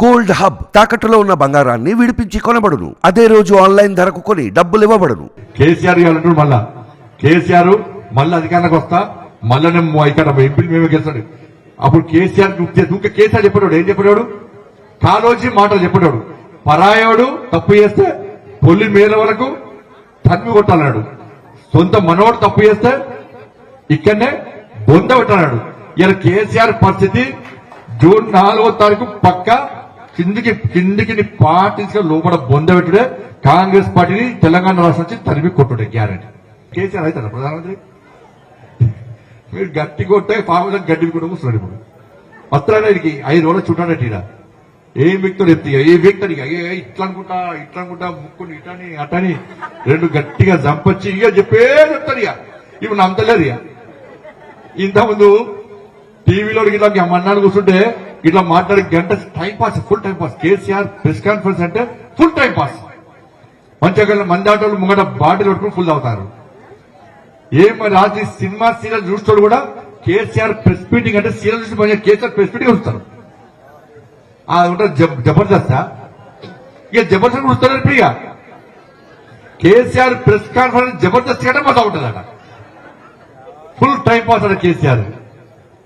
Gold hub తాకట్టులో ఉన్న బంగారాన్ని విడిపించి కొనబడును. అదే రోజు ఆన్లైన్ ధరకు కొని డబ్బులు ఇవ్వబడును. కేసీఆర్ ఇవ్వాలంటాడు మళ్ళా. కేసీఆర్ మళ్ళీ అధికారానికి వస్తా మళ్ళీ నేను ఇక్కడ ఎంపీలు మేమే గెలుస్తాడు. అప్పుడు కేసీఆర్ ఇంకా కేసీఆర్ చెప్పేవాడు ఏం చెప్పేవాడు కాలోజీ మాటలు చెప్పేవాడు పరాయోడు తప్పు చేస్తే పొల్లి మేల వరకు తన్మి కొట్టాలన్నాడు. సొంత మనోడు తప్పు చేస్తే ఇక్కడనే బొంద పెట్టాలన్నాడు. ఇలా కేసీఆర్ పరిస్థితి జూన్ నాలుగో తారీఖు పక్క కిందికి కిందికి నీ పార్టీస్ లోపల బొందబెట్టుడే కాంగ్రెస్ పార్టీని తెలంగాణ రాష్ట్రం నుంచి తరిమి కొట్టుడే గ్యారంటీ. కేసీఆర్ అవుతారా ప్రధానమంత్రి? మీరు గట్టి కొట్టే పాముల గడ్డి కూడా కూర్చున్నాడు ఇప్పుడు వస్త్రాలు ఆయనకి ఐదు రోజులు చుట్టాడట ఈడ ఏం వ్యక్తులు ఎత్తి ఏ వ్యక్తి ఇక ఏ ఇట్లా అనుకుంటా ఇట్లా అనుకుంటా ముక్కుని ఇటని అటని రెండు గట్టిగా చంపొచ్చి ఇక చెప్పే చెప్తారు ఇక. ఇప్పుడు నమ్మతలేదు ఇక ఇంతకుముందు టీవీలో ఇట్లా మన్నాడు కూర్చుంటే ఇట్లా మాట్లాడి గంట time pass full time pass. KCR press conference అంటే ఫుల్ టైం పాస్. మంచిగా మంది ఆటోలు ముంగట బాటిల్ పట్టుకుని ఫుల్ అవుతారు ఏం రాత్రి సినిమా సీరియల్ చూస్తాడు కూడా కేసీఆర్ ప్రెస్ మీటింగ్ అంటే సీరియల్ చూసి మంచిగా కేసీఆర్ ప్రెస్ మీటింగ్ చూస్తారు అది ఉంటుంది జబ్- జబర్దస్త్. ఇక జబర్దస్త్ చూస్తారు ఇప్పుడు ఇక. కేసీఆర్ ప్రెస్ కాన్ఫరెన్స్ జబర్దస్త్ కంటే మజా ఉంటుందట. ఫుల్ టైం పాస్ అట కేసీఆర్.